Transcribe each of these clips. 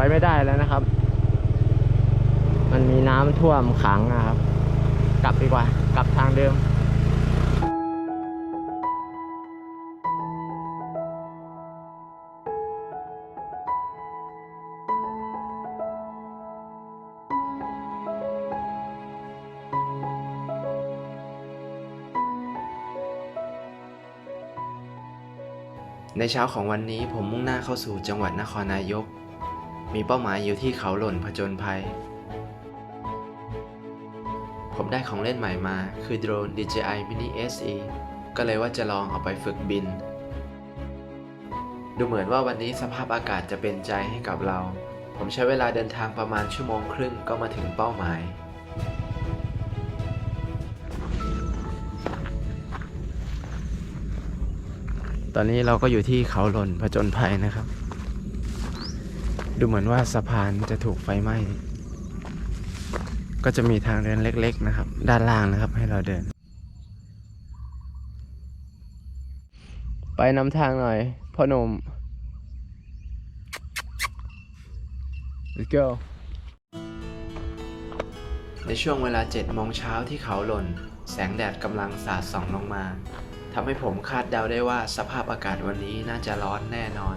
ไปไม่ได้แล้วนะครับ มันมีน้ำท่วมขังนะครับ กลับดีกว่า กลับทางเดิมในเช้าของวันนี้ผมมุ่งหน้าเข้าสู่จังหวัดนครนายก มีเป้าหมายอยู่ที่เขาหล่นผจญภัย ผมได้ของเล่นใหม่มา คือโดรน DJI Mini SE ก็เลยว่าจะลองเอาไปฝึกบิน ดูเหมือนว่าวันนี้สภาพอากาศจะเป็นใจให้กับเรา ผมใช้เวลาเดินทางประมาณชั่วโมงครึ่งก็มาถึงเป้าหมายตอนนี้เราก็อยู่ที่เขาหล่นผจญภัยนะครับ ดูเหมือนว่าสะพานจะถูกไฟไหม้ ก็จะมีทางเดินเล็ก ๆ นะครับ ด้านล่างนะครับให้เราเดิน ไปนำทางหน่อยพ่อหนุ่ม let's go ในช่วงเวลา7โมงเช้าที่เขาหล่น แสงแดดกำลังสาดส่องลงมาทำให้ผมคาดเดาได้ว่าสภาพอากาศวันนี้น่าจะร้อนแน่นอน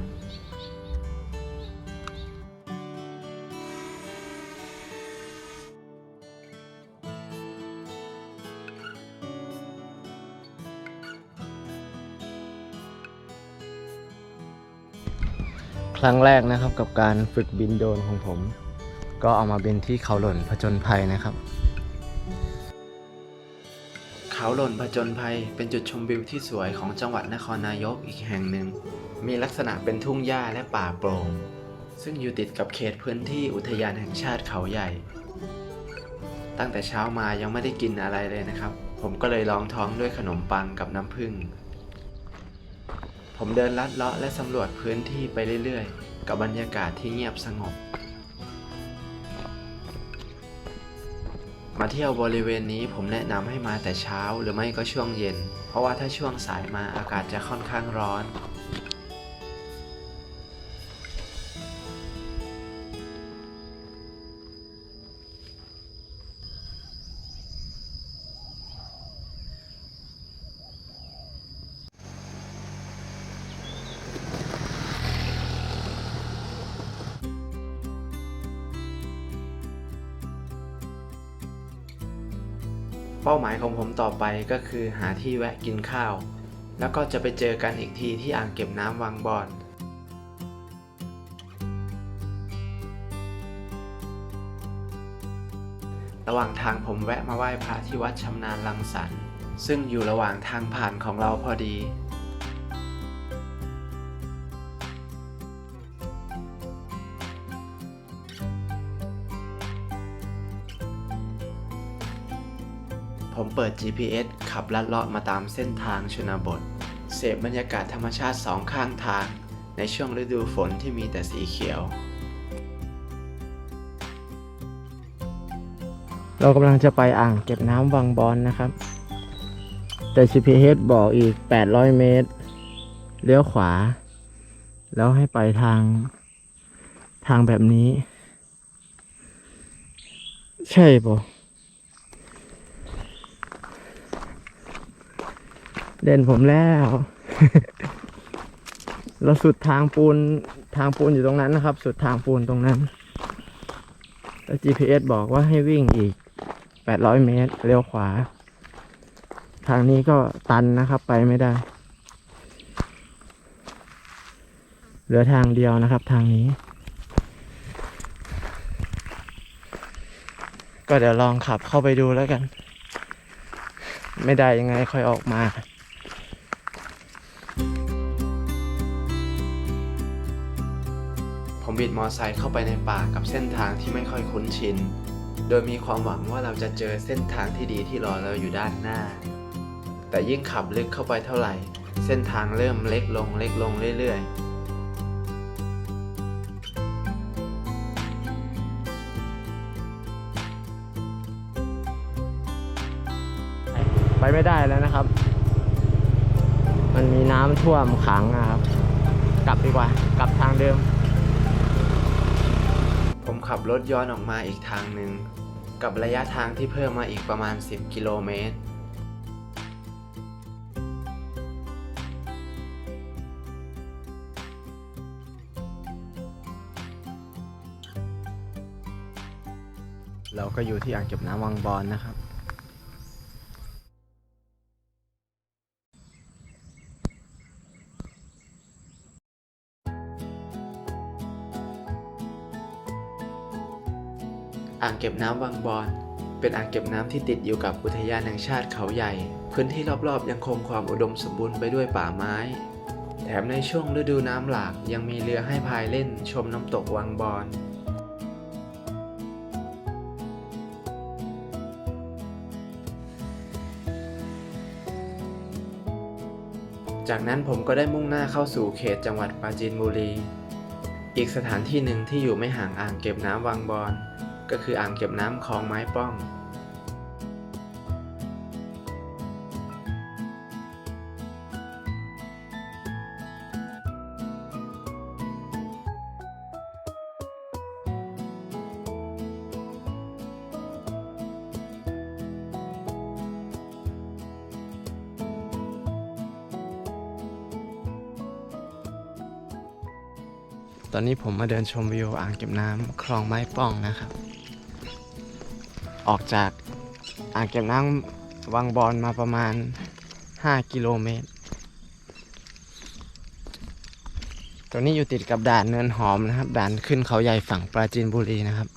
ครั้งแรกนะครับกับการฝึกบินโดรนของผม ก็เอามาบินที่เขาหล่นผจญภัยนะครับ เขาหล่นผจญภัยเป็นจุดชมวิวที่สวยของจังหวัดนครนายกอีกแห่งหนึ่ง มีลักษณะเป็นทุ่งหญ้าและป่าโปร่งซึ่งอยู่ติดกับเขตพื้นที่อุทยานแห่งชาติเขาใหญ่ ตั้งแต่เช้ามายังไม่ได้กินอะไรเลยนะครับ ผมก็เลยลองท้องด้วยขนมปังกับน้ำผึ้ง ผมเดินลัดเลาะและสำรวจพื้นที่ไปเรื่อยๆ กับบรรยากาศที่เงียบสงบ มาเที่ยวบริเวณนี้ผมแนะนำให้มาแต่เช้าหรือไม่ก็ช่วงเย็น เพราะว่าถ้าช่วงสายมาอากาศจะค่อนข้างร้อน เป้าหมายของผมต่อไปก็คือหาที่แวะกินข้าว แล้วก็จะไปเจอกันอีกทีที่อ่างเก็บน้ำวังบอนระหว่างทางผมแวะมาไหว้พระที่วัดชำนาญลังสรรซึ่งอยู่ระหว่างทางผ่านของเราพอดี ผมเปิด GPS ขับลัดเลาะมาตามเส้นทางชนบท เสพบรรยากาศธรรมชาติสองข้างทาง ในช่วงฤดูฝนที่มีแต่สีเขียว เรากำลังจะไปอ่างเก็บน้ำวังบอนนะครับ แต่ GPS บอกอีก 800 เมตร เลี้ยวขวา แล้วให้ไปทางทางแบบนี้ ใช่ปะ เด่นผมแล้ว เราสุดทางปูนทางปูนอยู่ตรงนั้นนะครับ สุดทางปูนตรงนั้นแล้ว GPS บอกว่าให้วิ่งอีก 800 เมตรเลี้ยวขวา ทางนี้ก็ตันนะครับไปไม่ได้ เหลือทางเดียวนะครับทางนี้ ก็เดี๋ยวลองขับเข้าไปดูแล้วกัน ไม่ได้ยังไงค่อยออกมา ผมบิดมอไซค์เข้าไปในป่ากับเส้นทางที่ไม่ค่อยคุ้นชิน โดยมีความหวังว่าเราจะเจอเส้นทางที่ดีที่รอเราอยู่ด้านหน้า แต่ยิ่งขับลึกเข้าไปเท่าไหร่ เส้นทางเริ่มเล็กลงเล็กลงเรื่อยๆไปไม่ได้แล้วนะครับ มันมีน้ำท่วมขังนะครับ กลับดีกว่า กลับทางเดิม ขับรถย้อนออกมาอีกทางหนึ่ง กับระยะทางที่เพิ่มมาอีกประมาณ 10 กิโลเมตร เราก็อยู่ที่อ่างเก็บน้ำวังบอนนะครับ อ่างเก็บน้ำวังบอน เป็นอ่างเก็บน้ำที่ติดอยู่กับอุทยานแห่งชาติเขาใหญ่ พื้นที่รอบๆยังคงความอุดมสมบูรณ์ไปด้วยป่าไม้ แถมในช่วงฤดูน้ำหลากยังมีเรือให้พายเล่นชมน้ำตกวังบอนจากนั้นผมก็ได้มุ่งหน้าเข้าสู่เขตจังหวัดปราจีนบุรี อีกสถานที่หนึ่งที่อยู่ไม่ห่างอ่างเก็บน้ำวังบอน ก็คืออ่างเก็บน้ำคลองไม้ป้อง ตอนนี้ผมมาเดินชมวิวอ่างเก็บน้ำคลองไม้ป้องนะครับ ออกจากอ่างเก็บน้ำวังบอนมาประมาณ 5 กิโลเมตรตัวนี้อยู่ติดกับด่านเนินหอมนะครับ ด่านขึ้นเขาใหญ่ฝั่งปราจีนบุรีนะครับ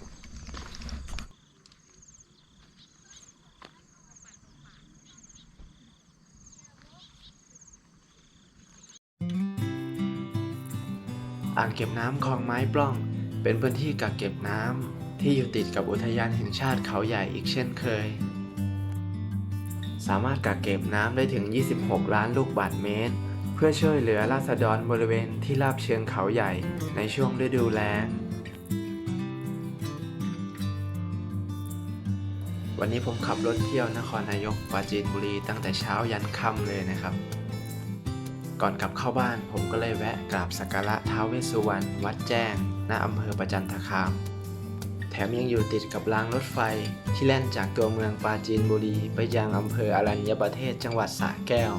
อ่างเก็บน้ำคลองไม้ปล้อง เป็นพื้นที่กักเก็บน้ำ ที่อยู่ติดกับอุทยานแห่งชาติเขาใหญ่อีกเช่นเคย สามารถกักเก็บน้ำได้ถึง 26 ล้านลูกบาศก์เมตร เพื่อช่วยเหลือราษฎรบริเวณที่ราบเชิงเขาใหญ่ในช่วงฤดูแล้งวันนี้ผมขับรถเที่ยวนครนายกปราจีนบุรีตั้งแต่เช้ายันค่ำเลยนะครับ ก่อนกลับเข้าบ้านผมก็เลยแวะกราบสักการะท้าวเวสสุวรรณวัดแจ้ง ณอำเภอประจันทคาม แถมยังอยู่ติดกับรางรถไฟ ที่แล่นจากตัวเมืองปราจีนบุรี ไปยังอำเภออรัญญประเทศจังหวัดสระแก้ว